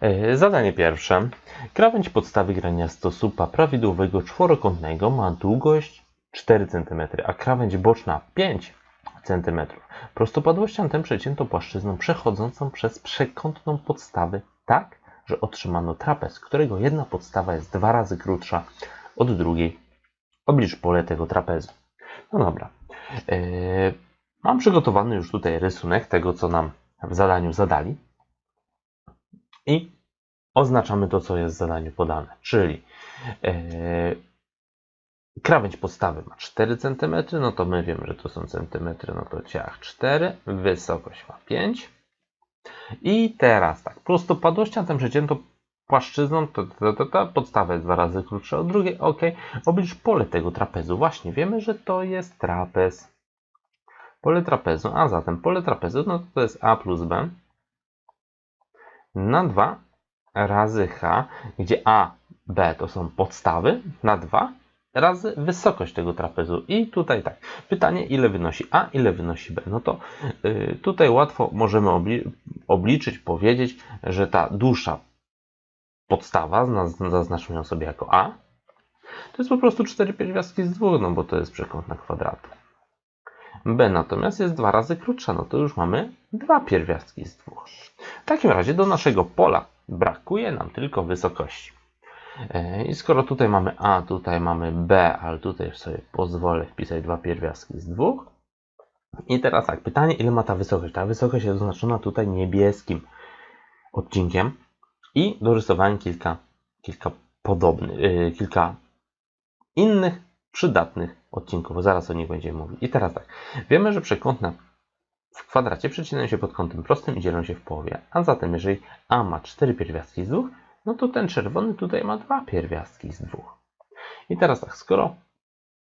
E, Zadanie pierwsze. Krawędź podstawy graniasto słupa prawidłowego czworokątnego ma długość 4 cm, a krawędź boczna 5 cm. Prostopadłością tę przecięto płaszczyzną przechodzącą przez przekątną podstawę tak, że otrzymano trapez, którego jedna podstawa jest dwa razy krótsza od drugiej. Oblicz pole tego trapezu. No dobra. E, Mam przygotowany już tutaj rysunek tego, co nam w zadaniu zadali. I oznaczamy to, co jest w zadaniu podane. Czyli e, krawędź podstawy ma 4 cm, no to my wiemy, że to są centymetry, no to ciach 4, wysokość ma 5. I teraz tak, prostopadłością tę przecięto płaszczyzną, to, to, to, to podstawa jest dwa razy krótsza od drugiej, ok. Oblicz pole tego trapezu. Właśnie wiemy, że to jest trapez. Pole trapezu, a zatem pole trapezu, no to jest a plus b na 2 razy h, gdzie a, b to są podstawy, na 2 razy wysokość tego trapezu. I tutaj tak, pytanie ile wynosi a, ile wynosi b. No to y, tutaj łatwo możemy obli obliczyć, powiedzieć, że ta dłuższa podstawa, zna- zaznaczmy ją sobie jako a, to jest po prostu 4 pierwiastki z 2, no bo to jest przekątna kwadratu. B natomiast jest dwa razy krótsza, no to już mamy dwa pierwiastki z 2. W takim razie do naszego pola brakuje nam tylko wysokości. E, I skoro tutaj mamy A, tutaj mamy B, ale tutaj sobie pozwolę wpisać dwa pierwiastki z dwóch. I teraz tak, pytanie ile ma ta wysokość? Ta wysokość jest oznaczona tutaj niebieskim odcinkiem i dorysowałem kilka, kilka podobnych, yy, kilka innych przydatnych odcinków. Zaraz o nich będziemy mówić. I teraz tak, wiemy, że przekątne w kwadracie przecinają się pod kątem prostym i dzielą się w połowie. A zatem, jeżeli A ma 4 pierwiastki z 2, no to ten czerwony tutaj ma 2 pierwiastki z 2. I teraz tak, skoro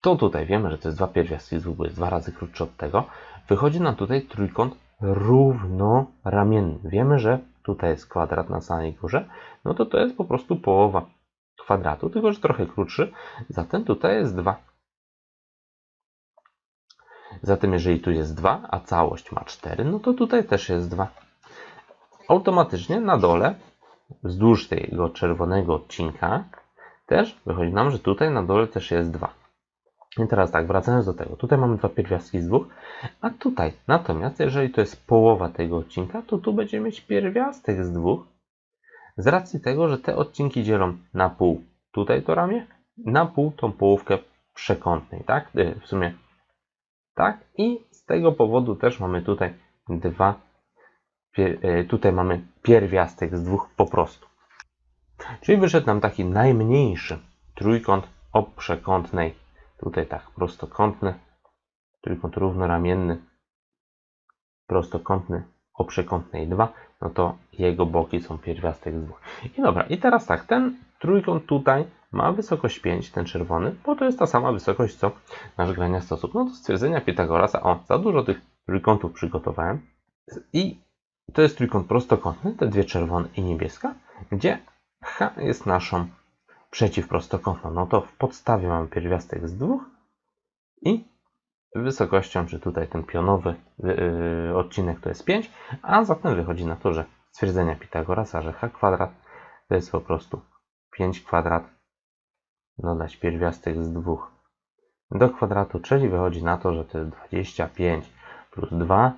to tutaj wiemy, że to jest 2 pierwiastki z 2, bo jest dwa razy krótszy od tego, wychodzi nam tutaj trójkąt równoramienny. Wiemy, że tutaj jest kwadrat na samej górze, no to to jest po prostu połowa kwadratu, tylko że trochę krótszy, zatem tutaj jest 2. Zatem jeżeli tu jest 2, a całość ma 4, no to tutaj też jest 2. Automatycznie na dole, wzdłuż tego czerwonego odcinka, też wychodzi nam, że tutaj na dole też jest 2. I teraz tak, wracając do tego, tutaj mamy dwa pierwiastki z dwóch, a tutaj natomiast, jeżeli to jest połowa tego odcinka, to tu będziemy mieć pierwiastek z dwóch, z racji tego, że te odcinki dzielą na pół tutaj to ramię, na pół tą połówkę przekątnej, tak? Y, W sumie tak? I z tego powodu też mamy tutaj dwa, e, tutaj mamy pierwiastek z dwóch po prostu. Czyli wyszedł nam taki najmniejszy trójkąt o przekątnej, tutaj tak prostokątny, trójkąt równoramienny, prostokątny o przekątnej 2, no to jego boki są pierwiastek z dwóch. I dobra, i teraz tak, ten trójkąt tutaj ma wysokość 5, ten czerwony, bo to jest ta sama wysokość, co nasz grania sposób. No do stwierdzenia Pitagorasa, o, za dużo tych trójkątów przygotowałem. I to jest trójkąt prostokątny, te dwie czerwone i niebieska, gdzie H jest naszą przeciwprostokątną. No to w podstawie mamy pierwiastek z dwóch i wysokością, czy tutaj ten pionowy yy, odcinek to jest 5, a zatem wychodzi na to, że stwierdzenia Pitagorasa, że h kwadrat to jest po prostu 5 kwadrat. Dodać pierwiastek z 2 do kwadratu, czyli wychodzi na to, że to jest 25 plus 2,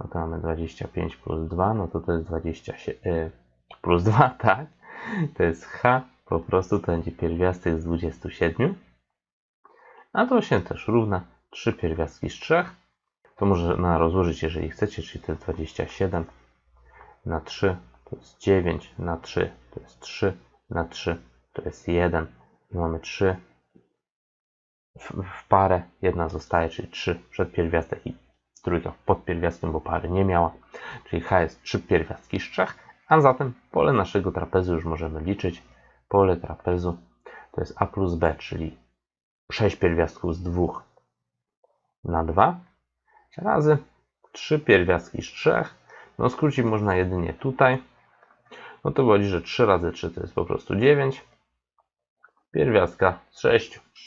no to mamy 25 plus 2, no to to jest 27 yy, plus 2, tak, to jest h, po prostu to będzie pierwiastek z 27, a to się też równa. 3 pierwiastki z 3. To można rozłożyć, jeżeli chcecie, czyli to jest 27 na 3 to jest 9 na 3 to jest 3 na 3 to jest 1 i mamy 3 w, w parę, jedna zostaje, czyli 3 przed pierwiastek i trójka pod pierwiastkiem, bo pary nie miała, czyli H jest 3 pierwiastki z 3, a zatem pole naszego trapezu już możemy liczyć. Pole trapezu to jest A plus B, czyli 6 pierwiastków z 2 na 2 razy 3 pierwiastki z 3. No skrócić można jedynie tutaj. No to wychodzi, że 3 razy 3 to jest po prostu 9. Pierwiastka z 6.